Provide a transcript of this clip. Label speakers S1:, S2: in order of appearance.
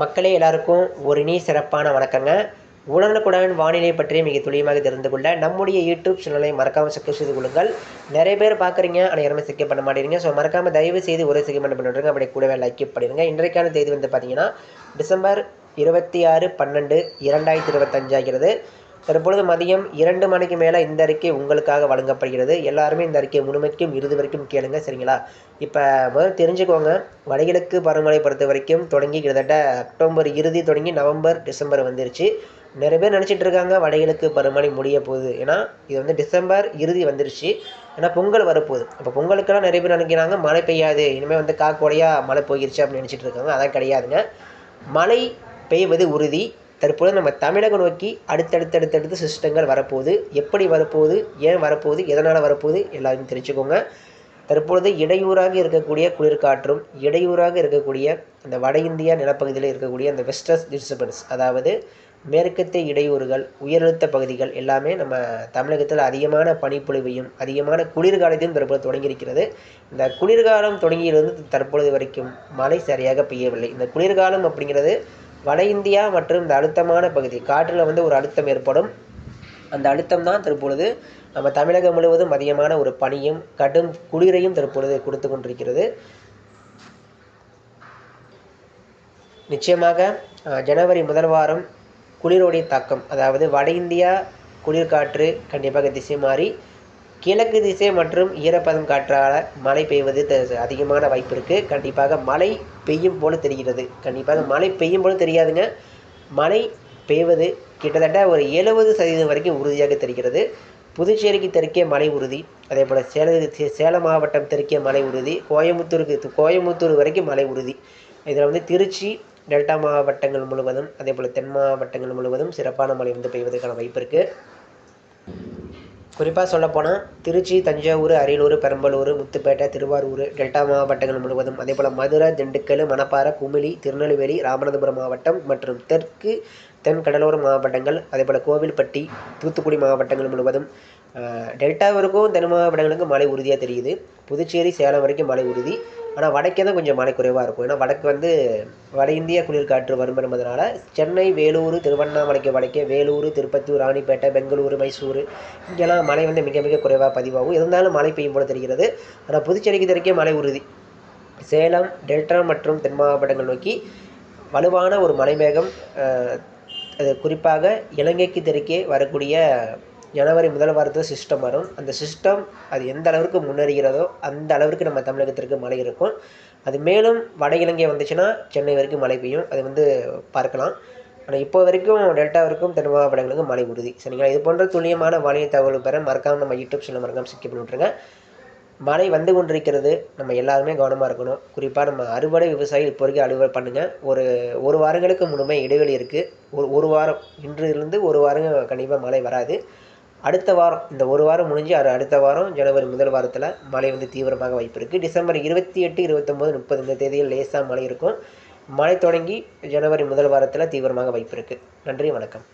S1: மக்களே எல்லாருக்கும் ஒரு இனி சிறப்பான வணக்கங்க. உடனுக்குடன் வானிலை பற்றி மிக துல்லியமாக தெரிந்து கொள்ள நம்முடைய யூடியூப் சேனலை மறக்காமல் சப்ஸ்கிரைப் செய்து கொள்ளுங்கள். நிறைய பேர் பார்க்குறீங்க ஆனால் யாருமே சிக்கப் பண்ண மாட்டேங்கிறீங்க. ஸோ மறக்காமல் தயவு செய்து ஒரு சிக்கமெண்ட் பண்ணிடுங்க அப்படி கூடவே லைக் பண்ணிடுங்க. இன்றைக்கான தேதி வந்து பார்த்தீங்கன்னா டிசம்பர் இருபத்தி ஆறு பன்னெண்டு இரண்டாயிரத்தி இருபத்தஞ்சாகிறது தற்பொழுது மதியம் இரண்டு மணிக்கு மேலே இந்த அறிக்கை உங்களுக்காக வழங்கப்படுகிறது. எல்லாருமே இந்த அறிக்கை முழுமைக்கும் இறுதி வரைக்கும் கேளுங்க சரிங்களா? இப்போ முதல் தெரிஞ்சுக்கோங்க. வடகிழக்கு பருவமழை பொறுத்த வரைக்கும் தொடங்கி கிட்டத்தட்ட அக்டோபர் இறுதி தொடங்கி நவம்பர் டிசம்பர் வந்துருச்சு. நிறைய பேர் நினச்சிட்டு இருக்காங்க வடகிழக்கு பருவமழை முடிய போகுது. ஏன்னா இது வந்து டிசம்பர் இறுதி வந்துருச்சு. ஏன்னா பொங்கல் வரப்போகுது. அப்போ பொங்கலுக்கெல்லாம் நிறைய பேர் நினைக்கிறாங்க மழை பெய்யாது. இனிமேல் வந்து காக்கோடையாக மழை போயிருச்சு அப்படின்னு நினச்சிட்டு இருக்காங்க. அதான் கிடையாதுங்க. மழை பெய்வது உறுதி. தற்போது நம்ம தமிழகம் நோக்கி அடுத்தடுத்து அடுத்தடுத்து சிஸ்டங்கள் வரப்போகுது. எப்படி வரப்போகுது? ஏன் வரப்போகுது? எதனால் வரப்போகுது? எல்லாத்தையும் தெரிஞ்சுக்கோங்க. தற்பொழுது இடையூறாக இருக்கக்கூடிய குளிர்காற்றும் இடையூறாக இருக்கக்கூடிய அந்த வட இந்தியா நிலப்பகுதியில் இருக்கக்கூடிய அந்த வெஸ்டர்ஸ் டிஸ்டர்பன்ஸ் அதாவது மேற்கத்திய இடையூறுகள் உயரழுத்த பகுதிகள் எல்லாமே நம்ம தமிழகத்தில் அதிகமான பனிப்பொழிவையும் அதிகமான குளிர்காலத்தையும் தற்போது தொடங்கியிருக்கிறது. இந்த குளிர்காலம் தொடங்கியிலிருந்து தற்பொழுது வரைக்கும் மழை சரியாக பெய்யவில்லை. இந்த குளிர்காலம் அப்படிங்கிறது வட இந்தியா மற்றும் இந்த அழுத்தமான பகுதி காற்றில் வந்து ஒரு அழுத்தம் ஏற்படும். அந்த அழுத்தம் தான் தற்பொழுது நம்ம தமிழகம் முழுவதும் அதிகமான ஒரு பனியும் கடும் குளிரையும் தற்பொழுது கொடுத்து கொண்டிருக்கிறது. நிச்சயமாக ஜனவரி முதல் வாரம் குளிரோடைய தாக்கம் அதாவது வட இந்தியா குளிர்காற்று கண்டிப்பாக திசை மாறி கிழக்கு திசை மற்றும் ஈரப்பதம் காற்றால் மழை பெய்வது அதிகமான வாய்ப்பு இருக்குது கண்டிப்பாக மழை பெய்யும் போல தெரிகிறது. கண்டிப்பாக மழை பெய்யும் போல தெரியாதுங்க. மழை பெய்வது கிட்டத்தட்ட ஒரு எழுபது சதவீதம் வரைக்கும் உறுதியாக தெரிகிறது. புதுச்சேரிக்கு தெற்கே மழை உறுதி. அதே போல் சேல சேலம் மாவட்டம் தெற்கே மழை உறுதி. கோயம்புத்தூருக்கு கோயம்புத்தூர் வரைக்கும் மழை உறுதி. இதில் வந்து திருச்சி டெல்டா மாவட்டங்கள் முழுவதும் அதே போல் தென் மாவட்டங்கள் முழுவதும் சிறப்பான மழை வந்து பெய்வதற்கான வாய்ப்பு இருக்குது குறிப்பாக சொல்லப்போனால் திருச்சி தஞ்சாவூர் அரியலூர் பெரம்பலூர் முத்துப்பேட்டை திருவாரூர் டெல்டா மாவட்டங்கள் முழுவதும். அதே போல் மதுரை திண்டுக்கல் மணப்பாறை குமிளி திருநெல்வேலி ராமநாதபுரம் மாவட்டம் மற்றும் தெற்கு தென் கடலோர மாவட்டங்கள் அதே போல் கோவில்பட்டி தூத்துக்குடி மாவட்டங்கள் முழுவதும். டெல்டாவிற்கும் தென் மாவட்டங்களுக்கும் மழை உறுதியாக தெரியுது. புதுச்சேரி சேலம் வரைக்கும் மழை உறுதி. ஆனால் வடக்கே தான் கொஞ்சம் மழை குறைவாக இருக்கும். ஏன்னா வடக்கு வந்து வட இந்திய குளிர்காற்று வரும் என்பதனால சென்னை வேலூர் திருவண்ணாமலைக்கு வடக்கே வேலூர் திருப்பத்தூர் ராணிப்பேட்டை பெங்களூரு மைசூர் இங்கெல்லாம் மழை வந்து மிக மிக குறைவாக பதிவாகும். இருந்தாலும் மழை பெய்யும் போல தெரிகிறது. ஆனால் புதுச்சேரிக்கு தெற்கே மழை உறுதி. சேலம் டெல்டா மற்றும் தென் மாவட்டங்கள் நோக்கி வலுவான ஒரு மலைமேகம் அது குறிப்பாக இலங்கைக்கு தெற்கே வரக்கூடிய ஜனவரி முதல் வாரத்தில் சிஸ்டம் வரும். அந்த சிஸ்டம் அது எந்த அளவிற்கு முன்னேறுகிறதோ அந்த அளவிற்கு நம்ம தமிழகத்திற்கு மழை இருக்கும். அது மேலும் வட இலங்கை வந்துச்சுன்னா சென்னை வரைக்கும் மழை பெய்யும். அது வந்து பார்க்கலாம். ஆனால் இப்போ வரைக்கும் டெல்டாவிற்கும் தென் மாவட்டங்களுக்கு மழை உறுதி. சரிங்களா? இது போன்ற துல்லியமான வானிலை தகவல் பெற மறக்காமல் நம்ம யூடியூப் சேனல் மறக்காமல் சிக்கி பண்ணிவிட்ருங்க மழை வந்து கொண்டிருக்கிறது. நம்ம எல்லாருமே கவனமாக இருக்கணும். குறிப்பாக நம்ம அறுவடை விவசாயி இப்போ வரைக்கும் அறுவடை பண்ணுங்கள் ஒரு ஒரு வாரங்களுக்கு முழுமை இடைவெளி இருக்குது ஒரு ஒரு வாரம் இன்றிலிருந்து ஒரு வாரம் கண்டிப்பாக மழை வராது. அடுத்த வாரம் இந்த ஒரு வாரம் முடிஞ்சு அது அடுத்த வாரம் ஜனவரி முதல் வாரத்தில் மழை வந்து தீவிரமாக வாய்ப்பு இருக்குது டிசம்பர் இருபத்தி எட்டு இருபத்தொம்போது முப்பது இந்த தேதியில் லேசாக மழை இருக்கும். மழை தொடங்கி ஜனவரி முதல் வாரத்தில் தீவிரமாக வாய்ப்பு இருக்குது நன்றி வணக்கம்.